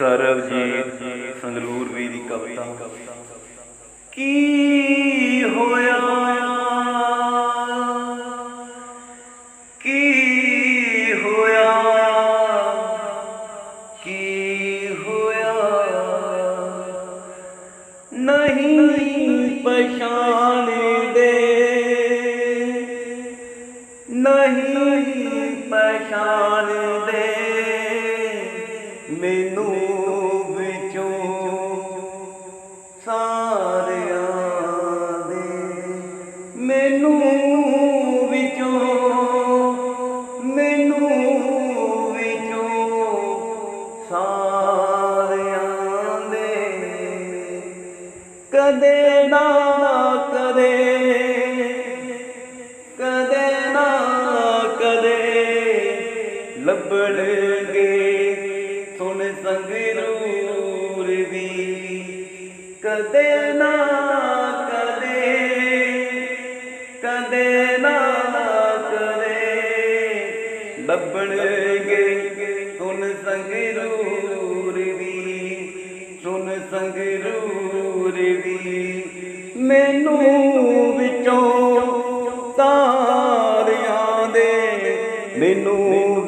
ਸਰਬਜੀਤ ਸੰਗਰੂਰ ਵੀ ਦੀ ਕਵਿਤਾ। ਕੀ ਹੋਇਆ? ਕੀ ਹੋਇਆ? ਕੀ ਹੋਇਆ? ਨਹੀਂ ਪਛਾਣਦੇ। ਨਹੀਂ ਪਛਾਣਦੇ। ਸਾਰਿਆਂ ਦੇ। ਮੈਨੂੰ ਵਿੱਚੋਂ ਮੈਨੂੰ ਵਿੱਚੋਂ ਸਾਰਿਆਂ ਦੇ। ਕਦੇ ਨਾ, ਕਦੇ ਕਦੇ ਨਾ, ਕਦੇ ਲੱਭਣਗੇ। ਸੁਣ ਸੰਗਰੂਰ ਕਦੇ ਨਾ ਕਦੇ ਕਦੇ ਨਾ ਕਦੇ ਲੱਭਣਗੇ ਸੁਣ ਸੰਗਰੂਰ ਵੀ ਸੁਣ ਸੰਗਰੂਰ ਵੀ। ਮੈਨੂੰ ਵਿੱਚੋਂ ਤਾਰਿਆਂ ਦੇ, ਮੈਨੂੰ